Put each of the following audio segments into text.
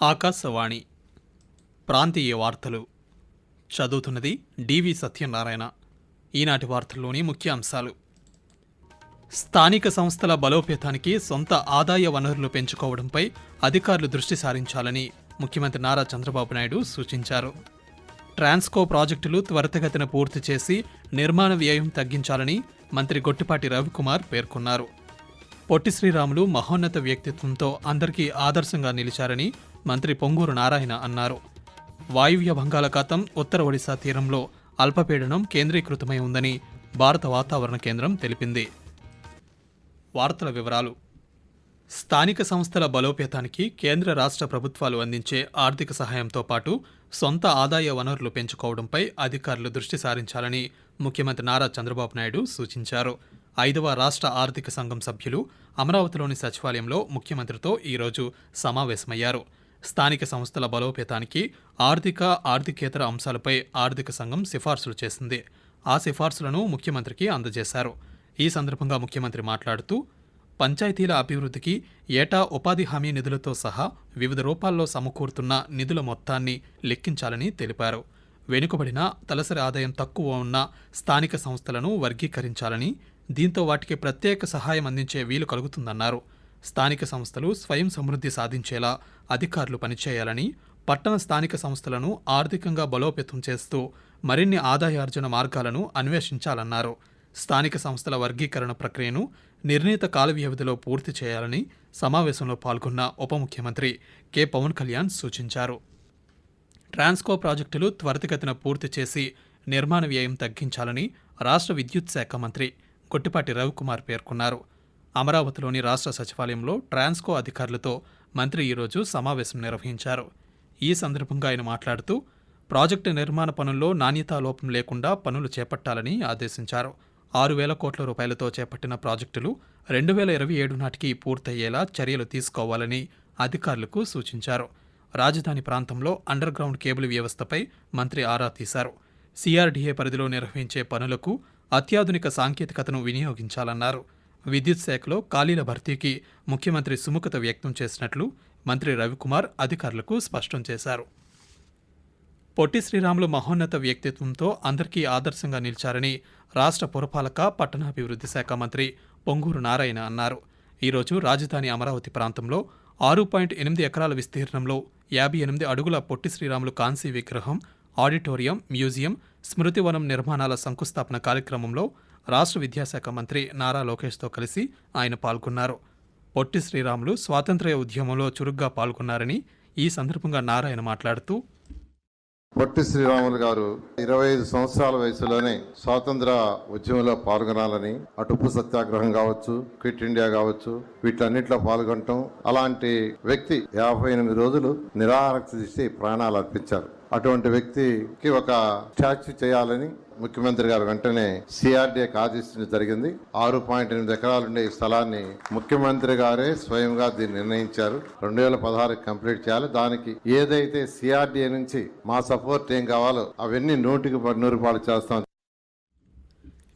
ఆకాశవాణి ప్రాంతీయ వార్తలు చదువుతున్నది డివి సత్యనారాయణ. ఈనాటి వార్తల్లోని ముఖ్య అంశాలు స్థానిక సంస్థల బలోపేతానికి సొంత ఆదాయ వనరులు పెంచుకోవడంపై అధికారులు దృష్టి సారించాలని ముఖ్యమంత్రి నారా చంద్రబాబు నాయుడు సూచించారు. ట్రాన్స్కో ప్రాజెక్టులు త్వరితగతిన పూర్తి చేసి నిర్మాణ వ్యయం తగ్గించాలని మంత్రి గొట్టిపాటి రవికుమార్ పేర్కొన్నారు. పొట్టి శ్రీరాములు మహోన్నత వ్యక్తిత్వంతో అందరికీ ఆదర్శంగా నిలిచారని మంత్రి పొంగూరు నారాయణ అన్నారు. వాయువ్య బంగాళాఖాతం ఉత్తర ఒడిశా తీరంలో అల్పపీడనం కేంద్రీకృతమై ఉందని భారత వాతావరణ కేంద్రం తెలిపింది. వార్తల వివరాలు. స్థానిక సంస్థల బలోపేతానికి కేంద్ర రాష్ట్ర ప్రభుత్వాలు అందించే ఆర్థిక సహాయంతో పాటు సొంత ఆదాయ వనరులు పెంచుకోవడంపై అధికారులు దృష్టి సారించాలని ముఖ్యమంత్రి నారా చంద్రబాబు నాయుడు సూచించారు. ఐదవ రాష్ట్ర ఆర్థిక సంఘం సభ్యులు అమరావతిలోని సచివాలయంలో ముఖ్యమంత్రితో ఈరోజు సమావేశమయ్యారు. స్థానిక సంస్థల బలోపేతానికి ఆర్థిక ఆర్థికేతర అంశాలపై ఆర్థిక సంఘం సిఫార్సులు చేసింది. ఆ సిఫార్సులను ముఖ్యమంత్రికి అందజేశారు. ఈ సందర్భంగా ముఖ్యమంత్రి మాట్లాడుతూ పంచాయతీల అభివృద్ధికి ఏటా ఉపాధి హామీ నిధులతో సహా వివిధ రూపాల్లో సమకూరుతున్న నిధుల మొత్తాన్ని లెక్కించాలని తెలిపారు. వెనుకబడిన తలసరి ఆదాయం తక్కువ ఉన్న స్థానిక సంస్థలను వర్గీకరించాలని దీంతో వాటికి ప్రత్యేక సహాయం అందించే వీలు కలుగుతుందన్నారు. స్థానిక సంస్థలు స్వయం సమృద్ధి సాధించేలా అధికారులు పనిచేయాలని పట్టణ స్థానిక సంస్థలను ఆర్థికంగా బలోపేతం చేస్తూ మరిన్ని ఆదాయార్జన మార్గాలను అన్వేషించాలన్నారు. స్థానిక సంస్థల వర్గీకరణ ప్రక్రియను నిర్ణీత కాల వ్యవధిలో పూర్తి చేయాలని సమావేశంలో పాల్గొన్న ఉప ముఖ్యమంత్రి కె. పవన్ కళ్యాణ్ సూచించారు. ట్రాన్స్కో ప్రాజెక్టులు త్వరితగతిన పూర్తి చేసి నిర్మాణ వ్యయం తగ్గించాలని రాష్ట్ర విద్యుత్ శాఖ మంత్రి కొట్టిపాటి రవికుమార్ పేర్కొన్నారు. అమరావతిలోని రాష్ట్ర సచివాలయంలో ట్రాన్స్కో అధికారులతో మంత్రి ఈరోజు సమావేశం నిర్వహించారు. ఈ సందర్భంగా ఆయన మాట్లాడుతూ ప్రాజెక్టు నిర్మాణ పనుల్లో నాణ్యతా లోపం లేకుండా పనులు చేపట్టాలని ఆదేశించారు. ఆరు వేల కోట్ల రూపాయలతో చేపట్టిన ప్రాజెక్టులు రెండు వేల ఇరవై ఏడు నాటికి పూర్తయ్యేలా చర్యలు తీసుకోవాలని అధికారులకు సూచించారు. రాజధాని ప్రాంతంలో అండర్ గ్రౌండ్ కేబుల్ వ్యవస్థపై మంత్రి ఆరా తీశారు. సిఆర్డీఏ పరిధిలో నిర్వహించే పనులకు అత్యాధునిక సాంకేతికతను వినియోగించాలన్నారు. విద్యుత్ శాఖలో ఖాళీల భర్తీకి ముఖ్యమంత్రి సుముఖత వ్యక్తం చేసినట్లు మంత్రి రవికుమార్ అధికారులకు స్పష్టం చేశారు. పొట్టి శ్రీరాములు మహోన్నత వ్యక్తిత్వంతో అందరికీ ఆదర్శంగా నిలిచారని రాష్ట్ర పురపాలక పట్టణాభివృద్ధి శాఖ మంత్రి పొంగూరు నారాయణ అన్నారు. ఈరోజు రాజధాని అమరావతి ప్రాంతంలో ఆరు పాయింట్ ఎనిమిది ఎకరాల విస్తీర్ణంలో యాభై ఎనిమిది అడుగుల పొట్టి శ్రీరాములు కాంసీ విగ్రహం ఆడిటోరియం మ్యూజియం స్మృతివనం నిర్మాణాల శంకుస్థాపన కార్యక్రమంలో రాష్ట్ర విద్యాశాఖ మంత్రి నారా లోకేష్తో కలిసి ఆయన పాల్గొన్నారు. పొట్టి శ్రీరాములు స్వాతంత్ర్య ఉద్యమంలో చురుగ్గా పాల్గొన్నారని ఈ సందర్భంగా నారాయణ మాట్లాడుతూ పొట్టి శ్రీరాములు గారు ఇరవై ఐదు సంవత్సరాల వయసులోనే స్వాతంత్ర ఉద్యమంలో పాల్గొనాలని అటుపు సత్యాగ్రహం కావచ్చు క్విట్ ఇండియా కావచ్చు వీటన్నిటిలో పాల్గొనటం అలాంటి వ్యక్తి యాభై ఎనిమిది రోజులు నిరారక్ష చేసి ప్రాణాలు అర్పించారు. అటువంటి వ్యక్తికి ఒక స్టాచ్యూ చేయాలని ముఖ్యమంత్రి గారు వెంటనే సిఆర్డీఏకి ఆదేశించడం జరిగింది. ఆరు పాయింట్ ఎనిమిది ఎకరాలుండే ఈ స్థలాన్ని ముఖ్యమంత్రి గారే స్వయంగా దీన్ని నిర్ణయించారు. రెండు వేల పదహారుకి కంప్లీట్ చేయాలి. దానికి ఏదైతే సిఆర్డీఏ నుంచి మా సపోర్ట్ ఏం కావాలో అవన్నీ నూటికి నూరు పాలు చేస్తాం.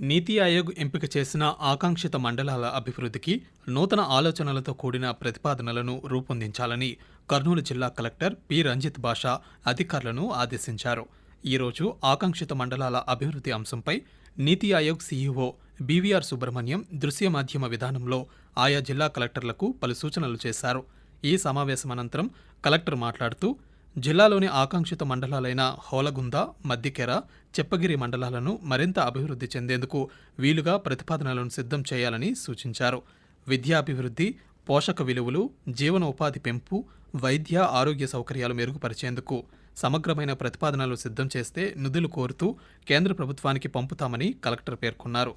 నీతి ఆయోగ్ ఎంపిక చేసిన ఆకాంక్షిత మండలాల అభివృద్ధికి నూతన ఆలోచనలతో కూడిన ప్రతిపాదనలను రూపొందించాలని కర్నూలు జిల్లా కలెక్టర్ పి. రంజిత్ బాషా అధికారులను ఆదేశించారు. ఈరోజు ఆకాంక్షిత మండలాల అభివృద్ధి అంశంపై నీతి ఆయోగ్ సీఈఓ బీవీఆర్ సుబ్రహ్మణ్యం దృశ్య మాధ్యమ విధానంలో ఆయా జిల్లా కలెక్టర్లకు పలు సూచనలు చేశారు. ఈ సమావేశం అనంతరం కలెక్టర్ మాట్లాడుతూ జిల్లాలోని ఆకాంక్షిత మండలాలైన హోలగుంద మద్దికెర చెప్పగిరి మండలాలను మరింత అభివృద్ధి చెందేందుకు వీలుగా ప్రతిపాదనలను సిద్ధం చేయాలని సూచించారు. విద్యాభివృద్ధి పోషక విలువలు జీవన ఉపాధి పెంపు వైద్య ఆరోగ్య సౌకర్యాలు మెరుగుపరిచేందుకు సమగ్రమైన ప్రతిపాదనలు సిద్ధం చేస్తే నిధులు కోరుతూ కేంద్ర ప్రభుత్వానికి పంపుతామని కలెక్టర్ పేర్కొన్నారు.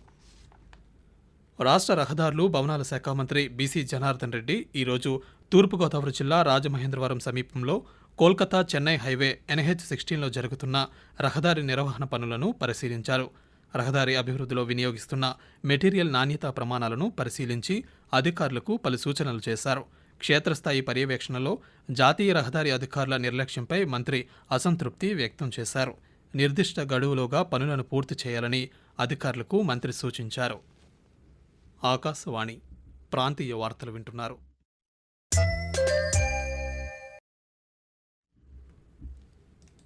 రాష్ట్ర రహదారులు భవనాల శాఖ మంత్రి బీసీ జనార్దన్ రెడ్డి ఈరోజు తూర్పుగోదావరి జిల్లా రాజమహేంద్రవరం సమీపంలో కోల్కతా చెన్నై హైవే ఎన్హెచ్ సిక్స్టీన్లో జరుగుతున్న రహదారి నిర్వహణ పనులను పరిశీలించారు. రహదారి అభివృద్ధిలో వినియోగిస్తున్న మెటీరియల్ నాణ్యతా ప్రమాణాలను పరిశీలించి అధికారులకు పలు సూచనలు చేశారు. క్షేత్రస్థాయి పర్యవేక్షణలో జాతీయ రహదారి అధికారుల నిర్లక్ష్యంపై మంత్రి అసంతృప్తి వ్యక్తం చేశారు. నిర్దిష్ట గడువులోగా పనులను పూర్తి చేయాలని అధికారులకు మంత్రి సూచించారు. ఆకాశవాణి ప్రాంతీయ వార్తలు వింటున్నారు.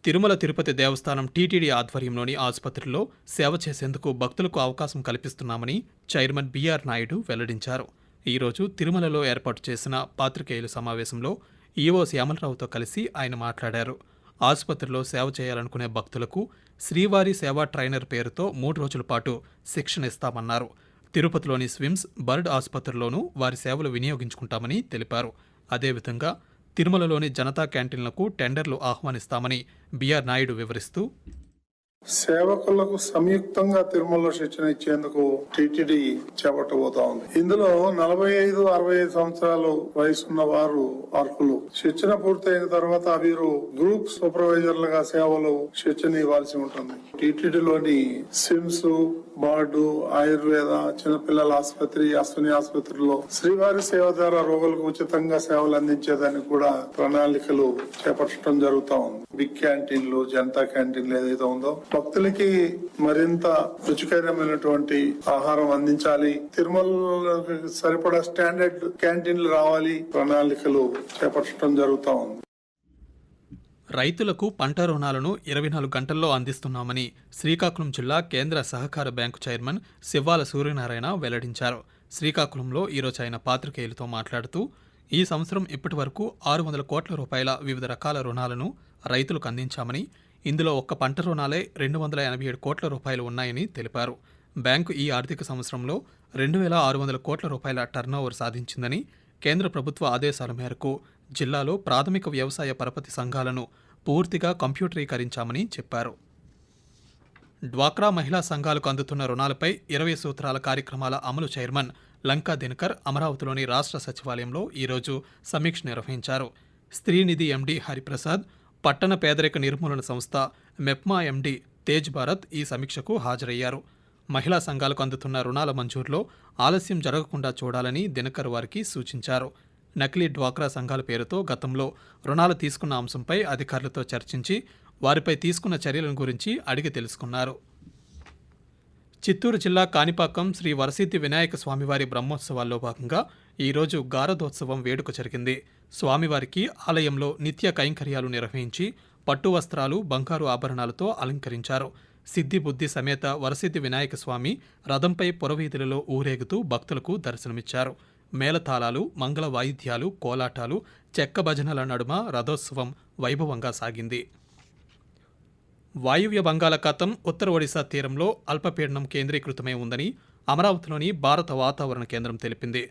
తిరుమల తిరుపతి దేవస్థానం టీటీడీ ఆధ్వర్యంలోని ఆసుపత్రిలో సేవ చేసేందుకు భక్తులకు అవకాశం కల్పిస్తున్నామని చైర్మన్ బీఆర్ నాయుడు వెల్లడించారు. ఈరోజు తిరుమలలో ఏర్పాటు చేసిన పాత్రికేయుల సమావేశంలో ఈవో శ్యామలరావుతో కలిసి ఆయన మాట్లాడారు. ఆసుపత్రిలో సేవ చేయాలనుకునే భక్తులకు శ్రీవారి సేవా ట్రైనర్ పేరుతో మూడు రోజుల పాటు శిక్షణ ఇస్తామన్నారు. తిరుపతిలోని స్విమ్స్ బర్డ్ ఆసుపత్రిలోనూ వారి సేవలు వినియోగించుకుంటామని తెలిపారు. అదేవిధంగా తిరుమలలోని జనతా క్యాంటీన్లకు టెండర్లు ఆహ్వానిస్తామని బీఆర్ నాయుడు వివరిస్తూ సేవకులకు సంయుక్తంగా తిరుమలలో శిక్షణ ఇచ్చేందుకు టిటిడి చేపట్టబోతా ఉంది. ఇందులో నలభై ఐదు అరవై ఐదు సంవత్సరాలు వయసున్న వారు అర్హులు. శిక్షణ పూర్తయిన తర్వాత వీరు గ్రూప్ సూపర్వైజర్లుగా సేవలు శిక్షణ ఇవ్వాల్సి ఉంటుంది. టిటిడిలోని సిమ్స్ బార్డు ఆయుర్వేద చిన్నపిల్లల ఆసుపత్రి అశ్విని ఆసుపత్రిలో శ్రీవారి సేవ ద్వారా రోగులకు ఉచితంగా సేవలు అందించేదానికి కూడా ప్రణాళికలు చేపట్టడం జరుగుతా ఉంది. బిగ్ క్యాంటీన్లు జనతా క్యాంటీన్లు ఏదైతే ఉందో భక్తులకి మరింత రుచికరమైనటువంటి ఆహారం అందించాలి. తిరుమల సరిపడా స్టాండర్డ్ క్యాంటీన్లు రావాలి. ప్రణాళికలు చేపట్టడం జరుగుతా ఉంది. రైతులకు పంట రుణాలను ఇరవై నాలుగు గంటల్లో అందిస్తున్నామని శ్రీకాకుళం జిల్లా కేంద్ర సహకార బ్యాంకు చైర్మన్ శివాల సూర్యనారాయణ వెల్లడించారు. శ్రీకాకుళంలో ఈరోజు ఆయన పాత్రికేయులతో మాట్లాడుతూ ఈ సంవత్సరం ఇప్పటి వరకు ఆరు వందల కోట్ల రూపాయల వివిధ రకాల రుణాలను రైతులకు అందించామని ఇందులో ఒక్క పంట రుణాలే రెండు వందల ఎనభై ఏడు కోట్ల రూపాయలు ఉన్నాయని తెలిపారు. బ్యాంకు ఈ ఆర్థిక సంవత్సరంలో రెండు వేల ఆరు వందల కోట్ల రూపాయల టర్నోవర్ సాధించిందని కేంద్ర ప్రభుత్వ ఆదేశాల మేరకు జిల్లాలో ప్రాథమిక వ్యవసాయ పరపతి సంఘాలను పూర్తిగా కంప్యూటరీకరించామని చెప్పారు. డ్వాక్రా మహిళా సంఘాలకు అందుతున్న రుణాలపై ఇరవై సూత్రాల కార్యక్రమాల అమలు చైర్మన్ లంకా దినకర్ అమరావతిలోని రాష్ట్ర సచివాలయంలో ఈరోజు సమీక్ష నిర్వహించారు. స్త్రీనిధి ఎండి హరిప్రసాద్ పట్టణ పేదరిక నిర్మూలన సంస్థ మెప్మా ఎండి తేజ్ భారత్ ఈ సమీక్షకు హాజరయ్యారు. మహిళా సంఘాలకు అందుతున్న రుణాల మంజూరులో ఆలస్యం జరగకుండా చూడాలని దినకర్ వారికి సూచించారు. నకిలీ డ్వాక్రా సంఘాల పేరుతో గతంలో రుణాలు తీసుకున్న అంశంపై అధికారులతో చర్చించి వారిపై తీసుకున్న చర్యలను గురించి అడిగి తెలుసుకున్నారు. చిత్తూరు జిల్లా కాణిపాకం శ్రీ వరసిద్ధి వినాయక స్వామివారి బ్రహ్మోత్సవాల్లో భాగంగా ఈరోజు గారదోత్సవం వేడుక జరిగింది. స్వామివారికి ఆలయంలో నిత్య కైంకర్యాలు నిర్వహించి పట్టు వస్త్రాలు బంగారు ఆభరణాలతో అలంకరించారు. సిద్ధి బుద్ధి సమేత వరసిద్ధి వినాయక స్వామి రథంపై పురవీధులలో ఊరేగుతూ భక్తులకు దర్శనమిచ్చారు. మేళతాళాలు మంగళ వాయిద్యాలు కోలాటాలు చెక్క భజనల నడుమ రథోత్సవం వైభవంగా సాగింది. వాయువ్య బంగాళాఖాతం ఉత్తర ఒడిశా తీరంలో అల్పపీడనం కేంద్రీకృతమై ఉందని అమరావతిలోని భారత వాతావరణ కేంద్రం తెలిపింది.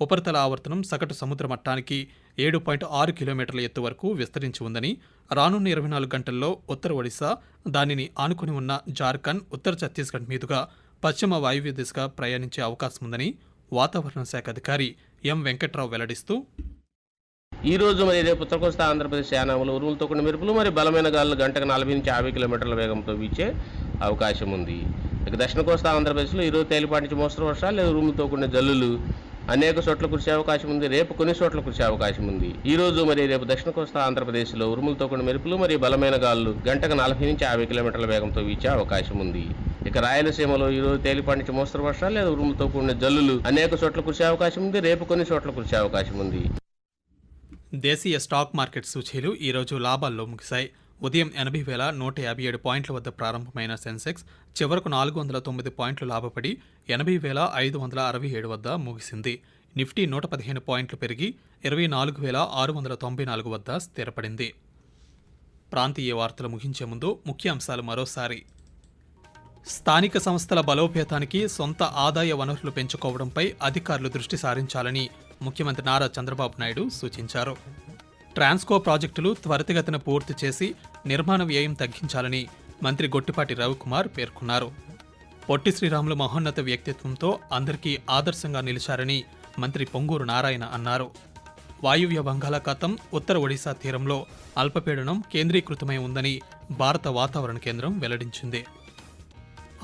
ఉపరితల ఆవర్తనం సగటు సముద్ర మట్టానికి ఏడు పాయింట్ ఆరు కిలోమీటర్ల ఎత్తు వరకు విస్తరించి ఉందని రానున్న ఇరవై నాలుగు గంటల్లో ఉత్తర ఒడిశా దానిని ఆనుకుని ఉన్న జార్ఖండ్ ఉత్తర ఛత్తీస్గఢ్ మీదుగా పశ్చిమ వాయువ్య దిశగా ప్రయాణించే అవకాశం ఉందని వాతావరణ శాఖ అధికారి ఎం వెంకట్రావు వెల్లడిస్తూ ఈ రోజు మరి రేపు ఉత్తరకోస్తా ఆంధ్రప్రదేశ్ యానాములు ఉరుములతో కూడిన మెరుపులు మరి బలమైన గాలులు గంటకు నలభై నుంచి యాభై కిలోమీటర్ల వేగంతో వీచే అవకాశం ఉంది. ఇక దక్షిణ కోస్తా ఆంధ్రప్రదేశ్లో ఈరోజు తేలిపాటి నుంచి మోస్తరు వర్షాలు లేదా ఉరుములతో కూడిన జల్లులు అనేక చోట్ల కురిసే అవకాశం ఉంది. రేపు కొన్ని చోట్ల కురిసే అవకాశం ఉంది. ఈ రోజు మరి రేపు దక్షిణ కోస్తా ఆంధ్రప్రదేశ్లో ఉరుములతో కూడిన మెరుపులు మరియు బలమైన గాలులు గంటకు నలభై నుంచి యాభై కిలోమీటర్ల వేగంతో వీచే అవకాశం ఉంది. ఇక రాయలసీమలో ఈ రోజు తేలిపాటి నుంచి మోస్తరు వర్షాలు లేదా ఉరుములతో కూడిన జల్లులు అనేక చోట్ల కురిసే అవకాశం ఉంది. రేపు కొన్ని చోట్ల కురిసే అవకాశం ఉంది. దేశీయ స్టాక్ మార్కెట్ సూచీలు ఈరోజు లాభాల్లో ముగిశాయి. ఉదయం ఎనభై వేల నూట యాభై ఏడు పాయింట్ల వద్ద ప్రారంభమైన సెన్సెక్స్ చివరకు నాలుగు వందల తొమ్మిది పాయింట్లు లాభపడి ఎనభై వేల ఐదు వందల అరవై ఏడు వద్ద ముగిసింది. నిఫ్టీ నూట పదిహేను పాయింట్లు పెరిగి ఇరవై నాలుగు వేల ఆరు వందల తొంభై నాలుగు వద్ద స్థిరపడింది. ప్రాంతీయ వార్తలు ముగించే ముందు ముఖ్యాంశాలు మరోసారి. స్థానిక సంస్థల బలోపేతానికి సొంత ఆదాయ వనరులు పెంచుకోవడంపై అధికారులు దృష్టి సారించాలని ముఖ్యమంత్రి నారా చంద్రబాబు నాయుడు సూచించారు. ట్రాన్స్కో ప్రాజెక్టులు త్వరితగతిన పూర్తి చేసి నిర్మాణ వ్యయం తగ్గించాలని మంత్రి గొట్టిపాటి రవికుమార్ పేర్కొన్నారు. పొట్టి శ్రీరాములు మహోన్నత వ్యక్తిత్వంతో అందరికీ ఆదర్శంగా నిలిచారని మంత్రి పొంగూరు నారాయణ అన్నారు. వాయువ్య బంగాళాఖాతం ఉత్తర ఒడిశా తీరంలో అల్పపీడనం కేంద్రీకృతమై ఉందని భారత వాతావరణ కేంద్రం వెల్లడించింది.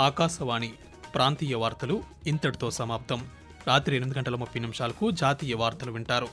ఆకాశవాణి ప్రాంతీయ వార్తలు ఇంతటితో సమాప్తం. రాత్రి ఎనిమిది గంటల ముప్పై నిమిషాలకు జాతీయ వార్తలు వింటారు.